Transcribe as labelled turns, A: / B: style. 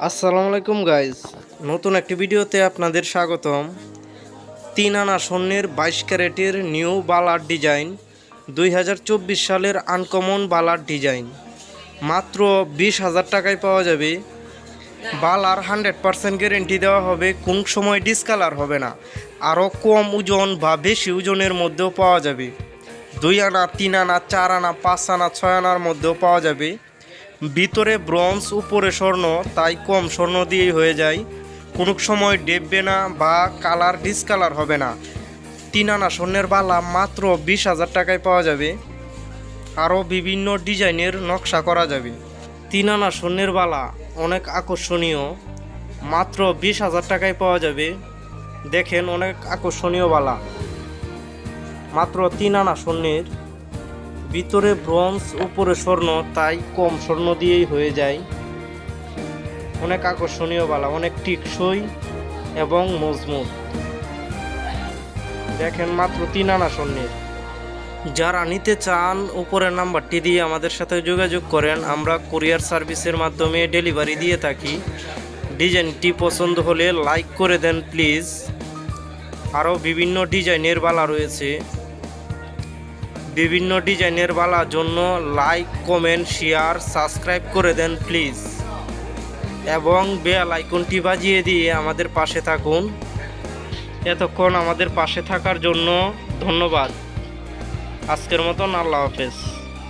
A: আসসালামু আলাইকুম গাইজ নতুন একটি ভিডিওতে আপনাদের স্বাগতম। তিন আনা স্বর্ণের বাইশ ক্যারেটের নিউ বালার ডিজাইন, দুই হাজার চব্বিশ সালের আনকমন বালার ডিজাইন। মাত্র বিশ হাজার টাকায় পাওয়া যাবে। বালার হান্ড্রেড পার্সেন্ট গ্যারেন্টি দেওয়া হবে। কোন সময় ডিসকালার হবে না। আরও কম ওজন বা বেশি ওজনের মধ্যেও পাওয়া যাবে। দুই আনা, তিন আনা, চার আনা, পাঁচ আনা, ছয় আনার মধ্যেও পাওয়া যাবে। ভিতরে ব্রঞ্জ, উপরে স্বর্ণ, তাই কম স্বর্ণ দিয়েই হয়ে যায়। কোনো সময় ডেববে না বা কালার ডিসকালার হবে না। তিন আনা স্বর্ণের বালা মাত্র বিশ হাজার টাকায় পাওয়া যাবে। আরও বিভিন্ন ডিজাইনের নকশা করা যাবে। তিন আনা স্বর্ণের বালা অনেক আকর্ষণীয়, মাত্র বিশ হাজার টাকায় পাওয়া যাবে। দেখেন অনেক আকর্ষণীয় বালা। মাত্র তিন আনা স্বর্ণের ভিতরে ব্রঞ্জ, উপরে স্বর্ণ, তাই কম স্বর্ণ দিয়েই হয়ে যায়। অনেক আকর্ষণীয় বালা, অনেক টিকসই এবং মজবুত। দেখেন মাত্র তিন আনা স্বর্ণের। যারা নিতে চান, উপরের নাম্বারটি দিয়ে আমাদের সাথে যোগাযোগ করেন। আমরা কুরিয়ার সার্ভিসের মাধ্যমে ডেলিভারি দিয়ে থাকি। ডিজাইনটি পছন্দ হলে লাইক করে দেন, প্লিজ। আরও বিভিন্ন ডিজাইনের বালা রয়েছে। বিভিন্ন ডিজাইনের বালার জন্য লাইক কমেন্ট শেয়ার সাবস্ক্রাইব করে দেন প্লিজ এবং বেল আইকনটি বাজিয়ে দিয়ে আমাদের পাশে থাকুন। এতক্ষণ আমাদের পাশে থাকার জন্য ধন্যবাদ। আজকের মতন আল্লাহ হাফেজ।